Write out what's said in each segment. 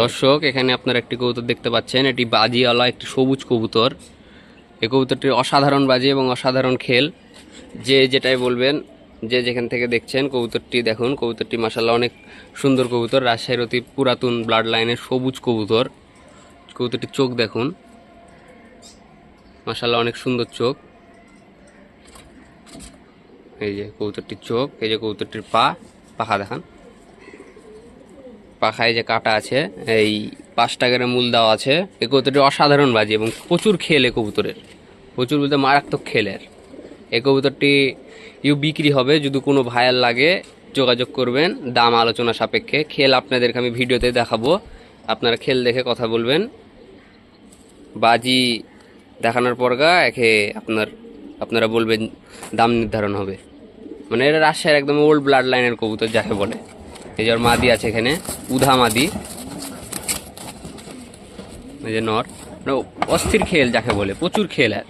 দর্শক, এখানে আপনার একটি কবুতর দেখতে পাচ্ছেন। এটি বাজিওয়ালা, একটি সবুজ কবুতর। এই কবুতরটি অসাধারণ বাজি এবং অসাধারণ খেল। যে যেটাই বলবেন, যে যেখান থেকে দেখছেন, কবুতরটি দেখুন। কবুতরটি মাসাল্লাহ অনেক সুন্দর কবুতর। রাজশাহীর অতি পুরাতন ব্লাড লাইনের সবুজ কবুতর। কবুতরটির চোখ দেখুন। মাসাল্লাহ অনেক সুন্দর চোখ। এই যে কবুতরটির চোখ, এই যে কবুতরটির পা, পাখা দেখান। পাখায় যে কাটা আছে, এই পাঁচ টাকার মূল দেওয়া আছে। এই কবুতরটি অসাধারণ বাজি এবং প্রচুর খেলে কবুতরের। প্রচুর বলতে মারাত্মক খেলের এই কবুতরটি ইউ বিক্রি হবে, যদি কোনো ভাইয়ার লাগে যোগাযোগ করবেন। দাম আলোচনা সাপেক্ষে। খেল আপনাদেরকে আমি ভিডিওতে দেখাবো। আপনারা খেল দেখে কথা বলবেন। বাজি দেখানোর পর গা একে আপনার, আপনারা বলবেন দাম নির্ধারণ হবে। মানে এটা রাজশাহীর একদম ওল্ড ব্লাড লাইনের কবুতর যাকে বলে। এই যে মাদি আছে এখানে উধা মাদি। এই যে নর। মানে অস্থির খেল যাকে বলে প্রচুর খেল আর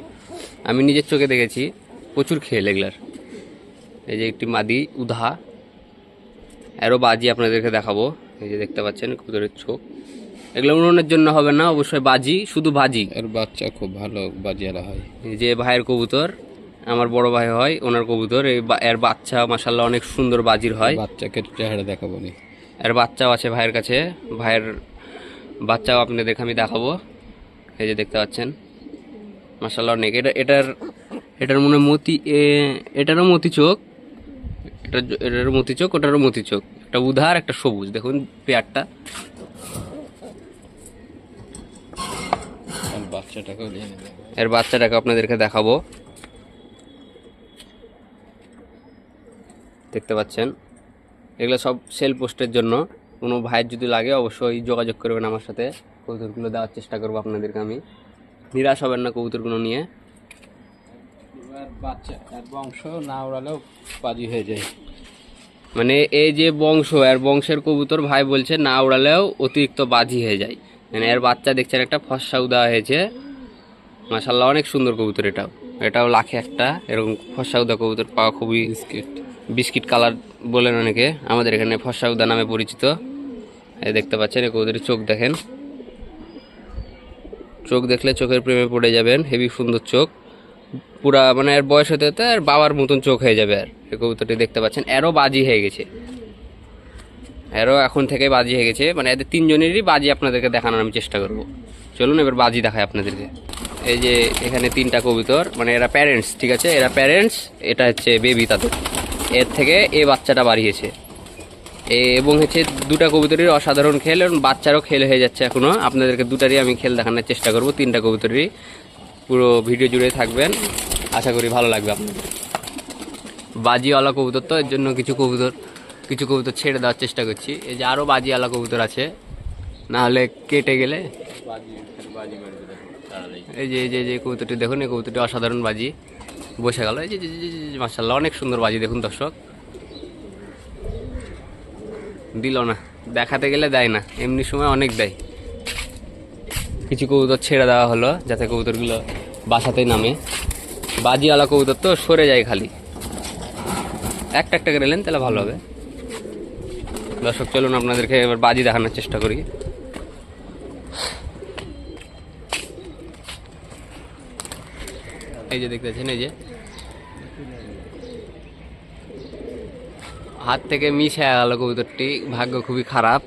আমি নিজের চোখে দেখেছি প্রচুর খেল এগুলার। এই যে একটি মাদি উধা। আরও বাজি আপনাদেরকে দেখাবো। এই যে দেখতে পাচ্ছেন কুকুরের চোখ। এগুলো উনুনের জন্য হবে না অবশ্যই বাজি শুধু বাজি। এর বাচ্চা খুব ভালো বাজিয়ারা হয়। এই যে ভাইয়ের কবুতর আমার বড় ভাই হয় ওনার কবুতর এর বাচ্চা মাসাল্লাহ অনেক সুন্দর বাজির হয়। বাচ্চাকে চেহারা দেখাবো নি এর বাচ্চাও আছে ভাইয়ের কাছে ভাইয়ের বাচ্চাও আপনাদেরকে আমি দেখাবো। এই যে দেখতে পাচ্ছেন মাসাল্লাহ অনেক। এটা এটার এটার মনে হয় মতি এটারও মতি চোখ। এটা এটারও মতি চোখ ওটারও মতি চোখ। একটা উধার একটা সবুজ। দেখুন পেয়ারটা। এর বাচ্চাটাকে আপনাদেরকে দেখাবো। দেখতে পাচ্ছেন। এগুলো সব সেল পোস্টের জন্য। কোনো ভাইয়ের যদি লাগে অবশ্যই যোগাযোগ করবেন আমার সাথে। কবুতরগুলো দেওয়ার চেষ্টা করব আপনাদেরকে আমি। নিরাশ হবেন না কবুতরগুলো নিয়ে। বাচ্চা বংশ না ওড়ালেও বাজি হয়ে যায়। মানে এই যে বংশ এর বংশের কবুতর ভাই বলছে না উড়ালেও অতিরিক্ত বাজি হয়ে যায়। মানে এর বাচ্চা দেখছেন একটা ফসাও দেওয়া হয়েছে। মাসাল্লাহ অনেক সুন্দর কবুতর এটাও। এটাও লাখে একটা। এরকম ফসাউদা কবুতর পাওয়া খুবই বিস্কিট বিস্কিট কালার বলেন অনেকে, আমাদের এখানে ফসা ফসাউদা নামে পরিচিত। দেখতে পাচ্ছেন কবুতরের চোখ দেখেন। চোখ দেখলে চোখের প্রেমে পড়ে যাবেন, হেভি সুন্দর চোখ। পুরা মানে এর বয়স হতে হতে আর বাবার মতন চোখ হয়ে যাবে আর। এই কবুতরটি দেখতে পাচ্ছেন, এরও বাজি হয়ে গেছে। এরও এখন থেকে বাজি হয়ে গেছে মানে এদের তিনজনেরই বাজি আপনাদেরকে দেখানোর আমি চেষ্টা করব। চলুন এবার বাজি দেখায় আপনাদেরকে। এই যে এখানে তিনটা কবুতর মানে এরা প্যারেন্টস ঠিক আছে? এরা প্যারেন্টস এটা হচ্ছে বেবি তাদের। এর থেকে এ বাচ্চাটা বাড়িয়েছে। এ- এবং হচ্ছে দুটা কবুতরের অসাধারণ খেল এবং বাচ্চারও খেল হয়ে যাচ্ছে এখনও আপনাদেরকে দুটারই আমি খেল দেখানোর চেষ্টা করব তিনটা কবুতরেরই। পুরো ভিডিও জুড়ে থাকবেন আশা করি ভালো লাগবে আপনাদের। বাজিওয়ালা কবুতর তো এর জন্য কিছু কবুতর কিছু কবুতর ছেড়ে দেওয়ার চেষ্টা করছি। এই যে আরও বাজিওয়ালা কবুতর আছে না হলে কেটে গেলে? এই যে এই যে কবুতরটি দেখুন এই কবুতরটি অসাধারণ বাজি। বসে গেল। এই যে মার্শাল্লাহ অনেক সুন্দর বাজি দেখুন দর্শক। দিল না, দেখাতে গেলে দেয় না, এমনি সময় অনেক দেয়। কিছু কবুতর ছেড়ে দেওয়া হলো, যাতে কবুতরগুলো বাসাতেই নামে। বাজিওয়ালা কবুতর তো সরে যায় খালি। একটা একটা করে এলেন, তাহলে ভালো হবে। দর্শক, চলুন আপনাদেরকে এবার বাজি দেখানোর চেষ্টা করি। এই যে দেখতে পাচ্ছেন, এই যে। হাত থেকে মিস হয়ে গেল কবুতরটি, ভাগ্য খুবই খারাপ।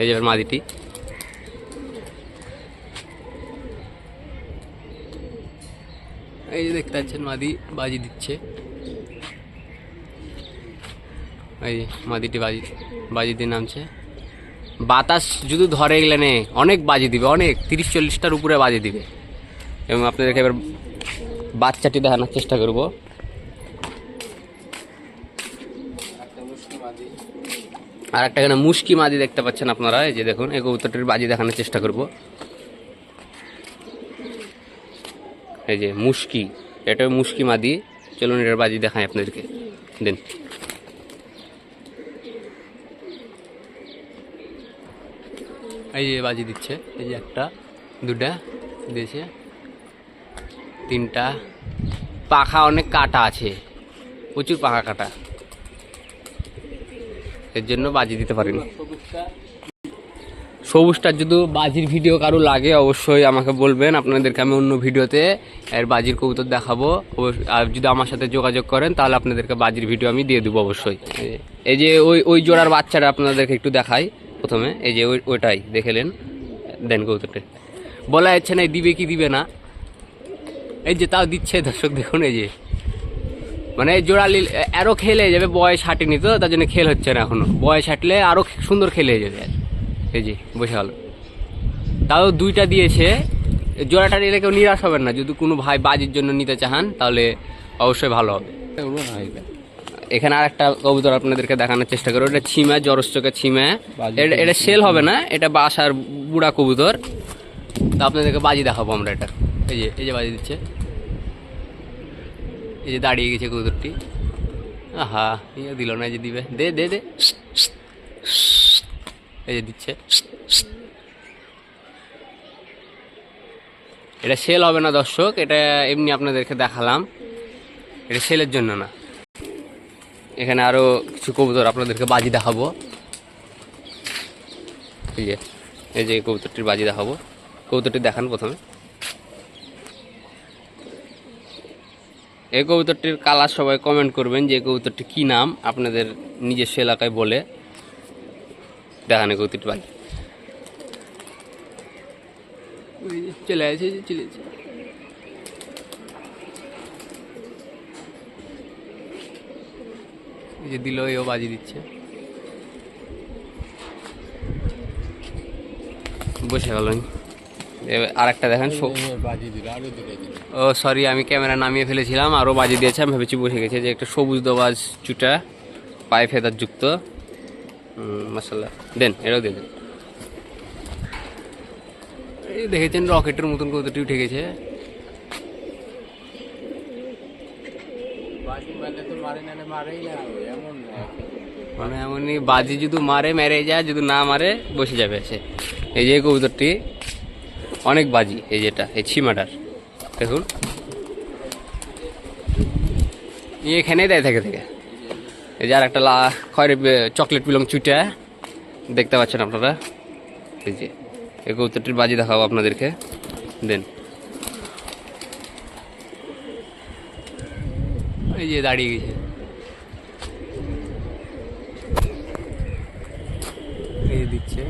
এই যে মাদিটি। এই যে দেখতে পাচ্ছেন, মাদি বাজি দিচ্ছে। এই যে মাদিটি বাজি বাজি দিয়ে নামছে। বাতাস যদি ধরে এগুলো অনেক বাজি দিবে, অনেক। তিরিশ, চল্লিশটার উপরে বাজি দিবে। এবং আপনাদেরকে এবার বাচ্চাটি দেখানোর চেষ্টা করব। আর একটা এখানে মুশকি মাদি দেখতে পাচ্ছেন আপনারা, এই যে দেখুন, এই কবুতরটির বাজি দেখানোর চেষ্টা করব। এই যে মুশকি, এটা মুশকি মাদি। চলুন এটার বাজি দেখাই আপনাদেরকে। দেন। এই যে বাজি দিচ্ছে, এই যে একটা, দুটা, দিয়েছে। তিনটা। পাখা অনেক কাটা আছে। প্রচুর পাখা কাটা। এর জন্য বাজি দিতে পারিনি। সবুজটার যদি বাজির ভিডিও কারও লাগে, অবশ্যই আমাকে বলবেন। আপনাদেরকে আমি অন্য ভিডিওতে এর বাজির কবুতর দেখাবো। আর যদি আমার সাথে যোগাযোগ করেন, তাহলে আপনাদেরকে বাজির ভিডিও আমি দিয়ে দেবো অবশ্যই। এই- এই যে ওই ওই জোড়ার বাচ্চাটা আপনাদেরকে একটু দেখাই প্রথমে। এই যে ওই ওইটাই দেখেলেন দেন কবুতরটা। বলা যাচ্ছে না দিবে কি দিবে না। এই যে তাও দিচ্ছে দর্শক দেখুন এই যে। মানে জোড়া লিল আরও খেলে যাবে বয়স হাঁটেনি তো তার জন্য খেল হচ্ছে না এখনও। বয়স হাঁটলে আরও সুন্দর খেলে যাবে। এই যে বসে গেল। তাও দুইটা দিয়েছে। জোড়াটা নিলে কেউ নিরাশ হবেন না যদি কোনো ভাই বাজির জন্য নিতে চান তাহলে অবশ্যই ভালো হবে। এখানে আর একটা কবুতর আপনাদেরকে দেখানোর চেষ্টা করব। এটা ছিমা জরসচকে ছিমা। এটা এটা সেল হবে না এটা বাসার বুড়া কবুতর। তা আপনাদেরকে বাজি দেখাবো আমরা এটা। এই যে এই যে বাজি দিচ্ছে। এই যে দাঁড়িয়ে গেছে কবুতরটি আহা ইয়ে দিল না যে দিবে। দে দে দে। এই যে দিচ্ছে। এটা সেল হবে না দর্শক, এটা এমনি আপনাদেরকে দেখালাম। এটা সেলের জন্য না। এখানে আরও কিছু কবুতর আপনাদেরকে বাজি দেখাবো। এই যে এই যে কবুতরটির বাজি দেখাবো। কবুতরটি দেখান প্রথমে। এই কবুতরটির কালার সবাই কমেন্ট করবেন যে কবুতরটি কি নাম আপনাদের নিজস্ব এলাকায় বলে দেখান কবুতরটি বাজি চলে আসে চলে যে দিল এও বাজি দিচ্ছে। বসে গেল। আর একটা দেখেন ও সরি আমি ক্যামেরা নামিয়ে ফেলেছিলাম আরও বাজি দিয়েছে আমি ভেবেছি বসে গেছে যে একটা সবুজ দবাজ চুটা পায়ে ফেদার যুক্ত। মশাল্লা দেন এটাও দিয়ে দেন। এই দেখেছেন রকেটের মতন কতটি উঠে গেছে। মানে এমনই বাজি যদি মারে মেরে যায় যদি না মারে বসে যাবে সে। এই যে কবুতরটি। অনেক বাজি, এই যেটা, এই ছিমাটার দেখুন। এখানেই দেয় থেকে থেকে। এই যে আর একটা লা, খয়ের চকলেট বিলং চুটা দেখতে পাচ্ছেন আপনারা? এই যে, এই কবুতরটির বাজি দেখাবো আপনাদেরকে। দেন। এই যে দাঁড়িয়ে গেছে। এই দিচ্ছে।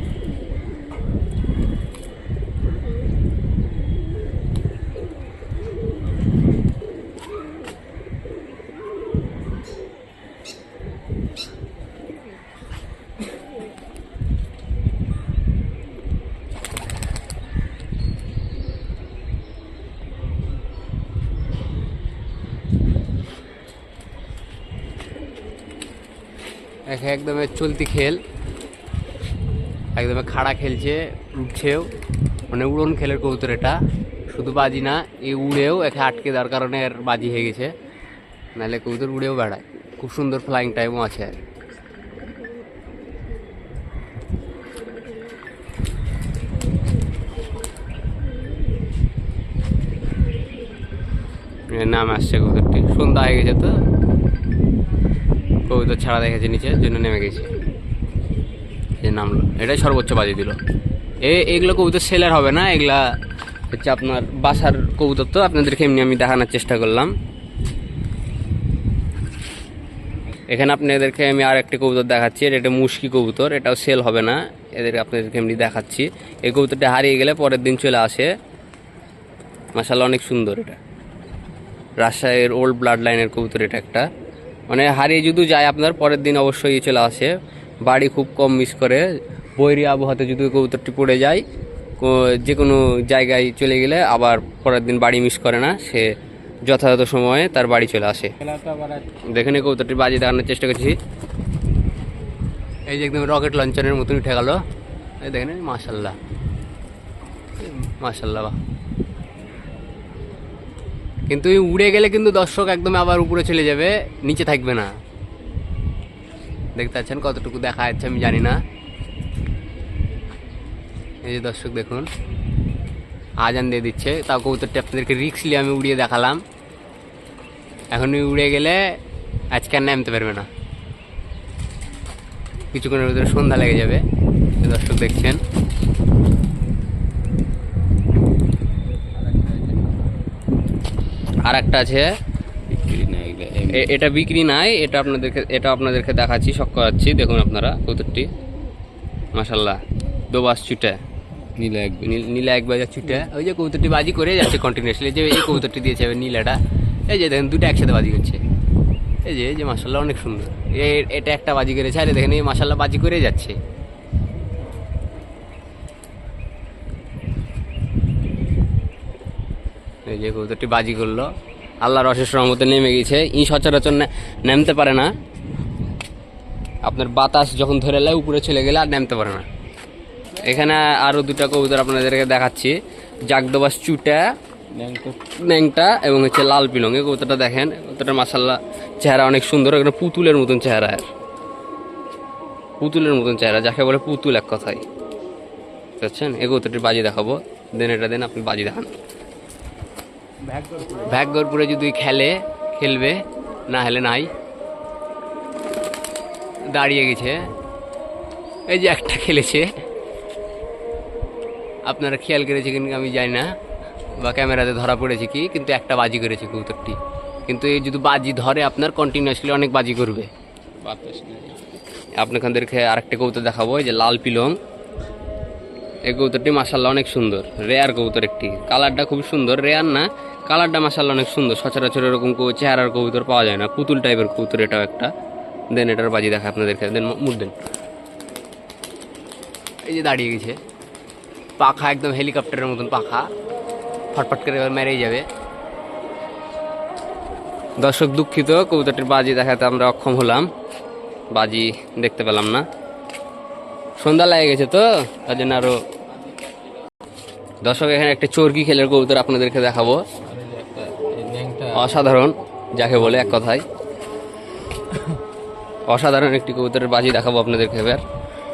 একদম চলতি খেল। একদম খাড়া খেলছে, উঠছেও। মানে উড়ন খেলের কবুতর এটা। শুধু বাজি না, এই উড়েও একে আটকে দেওয়ার কারণে এর বাজি হয়ে গেছে। নাহলে কবুতর উড়েও বেড়ায়। খুব সুন্দর ফ্লাইং টাইমও আছে। আর নাম আসছে কবুতরটি সন্ধ্যা হয়ে গেছে তো। কবুতর ছাড়া দেখেছে, নিচে জন্য নেমে গেছে। যে নামলো এটাই সর্বোচ্চ বাজি দিল। এ, এগুলো কবুতর সেলার হবে না, এগুলা হচ্ছে আপনার বাসার কবুতর তো, আপনাদেরকে এমনি আমি দেখানোর চেষ্টা করলাম। এখানে আপনাদেরকে আমি আর একটি কবুতর দেখাচ্ছি এটা একটা মুশকি কবুতর, এটাও সেল হবে না এদের আপনাদেরকে এমনি দেখাচ্ছি। এই কবুতরটা হারিয়ে গেলে পরের দিন চলে আসে। মাসাল্লাহ অনেক সুন্দর এটা। রাজশাহীর ওল্ড ব্লাড লাইনের কবুতর এটা একটা। মানে হারিয়ে যদি যায় আপনার, পরের দিন অবশ্যই চলে আসে। বাড়ি খুব কম মিস করে। বৈরি আবহাওয়াতে যদি কবুতরটি পড়ে যায় যে কোনো জায়গায় চলে গেলে আবার পরের দিন বাড়ি মিস করে না। সে যথাযথ সময়ে তার বাড়ি চলে আসে। আবার দেখেন এই বাজি দেখানোর চেষ্টা করছি। এই যে একদম রকেট লঞ্চনের মতন উঠে গেল এই দেখেন মাশাল্লাহ। মাশাল্লাহ, বাহ। কিন্তু উড়ে গেলে কিন্তু দর্শক একদম আবার উপরে চলে যাবে, নিচে থাকবে না। দেখতে পাচ্ছেন কতটুকু দেখা যাচ্ছে আমি জানি না। এই যে দর্শক দেখুন, আজান দিয়ে দিচ্ছে। তাও কবুতরটা আপনাদেরকে রিক্সলি আমি উড়িয়ে দেখালাম। এখন উড়ে গেলে আজকে আর নামতে পারবে না। কিছুক্ষণের ভিতরে সন্ধ্যা লেগে যাবে। দর্শক দেখছেন। আর একটা আছে এটা বিক্রি নাই এটা আপনাদেরকে এটা আপনাদেরকে দেখাচ্ছি শখ করাচ্ছি। দেখুন আপনারা কৌতুকটি মাসাল্লাহ দোবাস ছুটে। নীলা একবার নীল- এক বাজার ছুটে। ওই যে কবুতরটি বাজি করে যাচ্ছে কন্টিনিউসলি যে এই কবুতরটি দিয়েছে নীলাটা এই যে দেখেন দুটো একসাথে বাজি করছে। এই যে এই যে মাসাল্লাহ অনেক সুন্দর। এটা একটা বাজি করেছে আর দেখেন এই মাসাল্লাহ বাজি করে যাচ্ছে। এই যে কবুতরটি বাজি করল। আল্লাহর অশেষ রহমতে নেমে গেছে। ই সচরাচর নামতে পারে না। আপনার বাতাস যখন ধরে নেয় উপরে চলে গেলে আর নামতে পারে না। এখানে আরও দুটা কবুতর আপনাদেরকে দেখাচ্ছি। জাগদবাস চুটা ন্যাংটা। এবং হচ্ছে লাল পিলং। এই কবুতরটা দেখেন কবুতরটা মাসাল্লাহ চেহারা অনেক সুন্দর এখানে পুতুলের মতন চেহারা। পুতুলের মতন চেহারা যাকে বলে পুতুল এক কথায়। বুঝছেন? এই কবুতরটির বাজি দেখাবো। দেন এটা দেন আপনি বাজি দেখান। ভাগ্যরপুরে যদি খেলে, খেলবে, না হলে নাই। দাঁড়িয়ে গেছে। এই যে একটা খেলেছে। আপনারা খেয়াল করেছে কিনা আমি জানি না, বা ক্যামেরাতে ধরা পড়েছে কি, কিন্তু একটা বাজি করেছে কবুতরটি কিন্তু এই যদি বাজি ধরে আপনার কন্টিনিউয়াসলি অনেক বাজি করবে। আপনাদেরকে আরেকটা কবুতর দেখাবো, এই যে লাল পিলং। এই কবুতরটি মাসাল্লাহ অনেক সুন্দর। রেয়ার কবুতর একটি। কালারটা খুব সুন্দর। রেয়ার না কালারটা মাসাল্লাহ অনেক সুন্দর। সচরাচর এরকম চেহারার কবুতর পাওয়া যায় না। পুতুল টাইপের কবুতর এটাও একটা। দেন এটার বাজি দেখা আপনাদেরকে। দেন মুখ দেন এই যে দাঁড়িয়ে গেছে। পাখা একদম হেলিকপ্টারের মতন পাখা। ফটফট করে এবার মেরেই যাবে। দর্শক দুঃখিত, কবুতরটির বাজি দেখাতে আমরা অক্ষম হলাম। বাজি দেখতে পেলাম না। সন্ধ্যা লেগে গেছে তো, তার জন্য আরও দর্শক, এখানে একটা চর্কি খেলের কবুতর আপনাদেরকে দেখাবো। অসাধারণ, যাকে বলে এক কথায়। অসাধারণ একটি কবুতরের বাজি দেখাবো আপনাদেরকে এবার।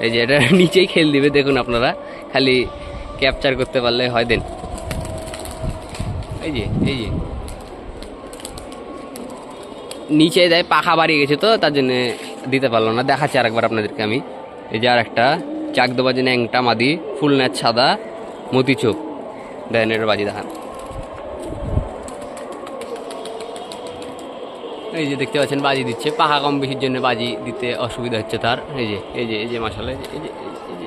এই যে এটা নিচেই খেল দিবে, দেখুন আপনারা। খালি ক্যাপচার করতে পারলে হয় দেন এই যে এই যে। নিচে দেয় পাখা বাড়িয়ে গেছে তো, তার জন্য দিতে পারল না। দেখাচ্ছি আরেকবার আপনাদেরকে আমি। এই যে আর একটা চাকদোবাজি ন্যাংটা মাদি, ফুল ন্যাচ সাদা মতি চোখ দেন এটার বাজি দেখান। এই যে দেখতে পাচ্ছেন, বাজি দিচ্ছে। পাখা কম বেশির জন্য বাজি দিতে অসুবিধা হচ্ছে তার। এই যে এই যে এই যে মাসাল্লাহ এই যে এই যে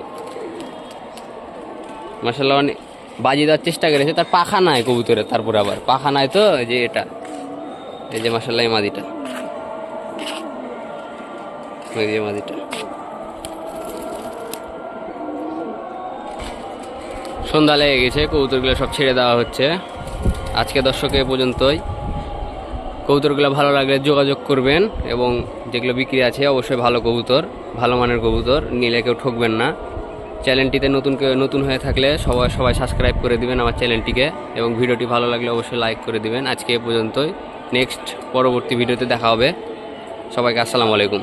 মাসাল্লাহ অনেক বাজি দেওয়ার চেষ্টা করেছে। তার পাখা নাই কবুতরে, তারপরে আবার। পাখা নাই তো, এই যে এটা। এই যে মাসাল্লাহ মাদিটা। এই যে মাদিটা। সন্ধ্যা লেগে গেছে, কবুতরগুলো সব ছেড়ে দেওয়া হচ্ছে। আজকে দর্শকে পর্যন্তই। কবুতরগুলো ভালো লাগলে যোগাযোগ করবেন এবং যেগুলো বিক্রি আছে, অবশ্যই ভালো কবুতর, ভালো মানের কবুতর, নিলে কেউ ঠকবেন না। চ্যানেলটিতে নতুন নতুন হয়ে থাকলে সবাই সবাই সাবস্ক্রাইব করে দিবেন আমার চ্যানেলটিকে এবং ভিডিওটি ভালো লাগলে অবশ্যই লাইক করে দিবেন। আজকে এ পর্যন্তই। নেক্সট পরবর্তী ভিডিওতে দেখা হবে। সবাইকে আসসালামু আলাইকুম।